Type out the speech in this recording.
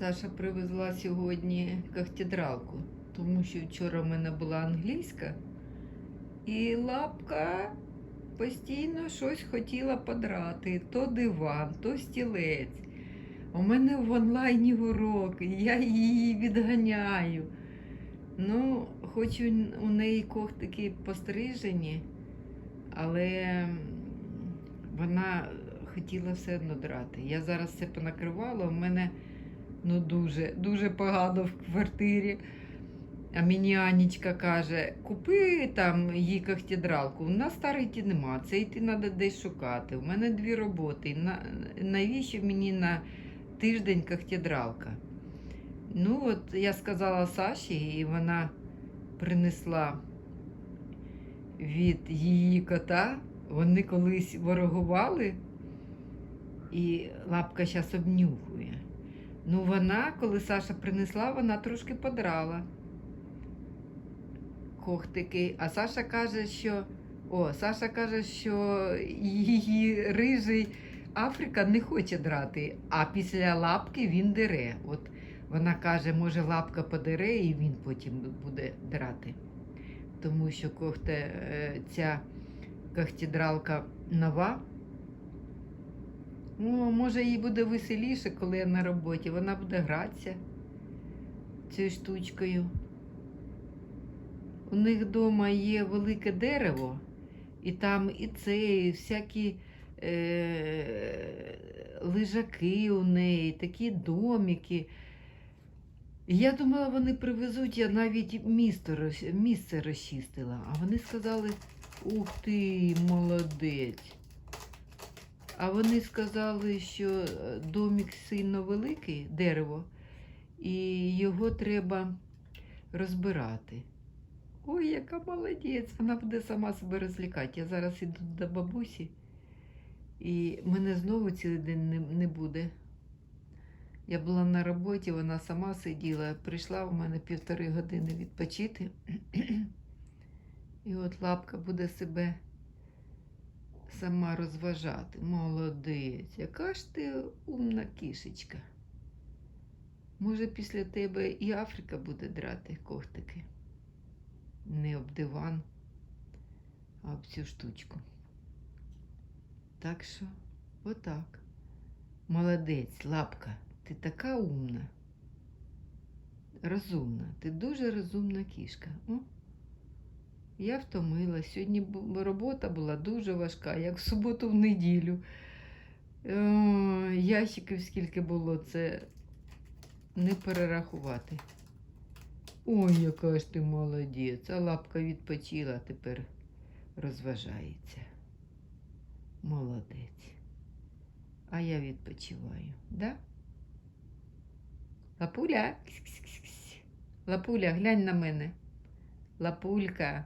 Саша привезла сьогодні кахтедралку, тому що вчора в мене була англійська, і лапка постійно щось хотіла подрати: то диван, то стілець. У мене в онлайні уроки, я її відганяю. Ну, хоч у- у неї когтики пострижені, але вона хотіла все одно драти. Я зараз все понакривала, у мене ну дуже, дуже погано в квартирі. А мені Анічка каже: купи там їй кахтедралку. У нас старої нема, це йти треба десь шукати. У мене дві роботи. На, навіщо мені на тиждень кахтедралка? Ну, от я сказала Саші, і вона принесла від її кота. Вони колись ворогували, і лапка зараз обнюхує. Ну, вона, коли Саша принесла, вона трошки подрала когтики. А Саша каже, що о, Саша каже, що її рижий Африка не хоче драти, а після лапки він дере. От вона каже, може, лапка подере, і він потім буде драти. Тому що когте, е, ця кахтідралка нова. О, може, їй буде веселіше, коли я на роботі. Вона буде гратися цією штучкою. У них вдома є велике дерево, і там і це, і всякі е, лежаки у неї, такі домики. Я думала, вони привезуть, я навіть місто, місце розчистила. А вони сказали, ух ти, молодець. А вони сказали, що е, домик сильно великий, дерево, і його треба розбирати. Ой, яка молодець, вона буде сама себе розлікати. Я зараз іду до бабусі, і мене знову цілий день не буде. Я була на роботі, вона сама сиділа, прийшла у мене півтори години відпочити. І от лапка буде себе сама розважати. Молодець, яка ж ти умна кішечка. Може, після тебе і Африка буде драти когтики. Не об диван, а об цю штучку. Так що, отак. Молодець, лапка, ти така умна. Розумна, ти дуже розумна кішка. О, я втомилась. Сьогодні робота була дуже важка, як в суботу в неділю. Ящиків скільки було, це не перерахувати. Ой, яка ж ти молодець. А лапка відпочила, тепер розважається. Молодець. А я відпочиваю, да? Лапуля. Ксь-ксь-ксь-ксь. Лапуля, глянь на мене. Лапулька.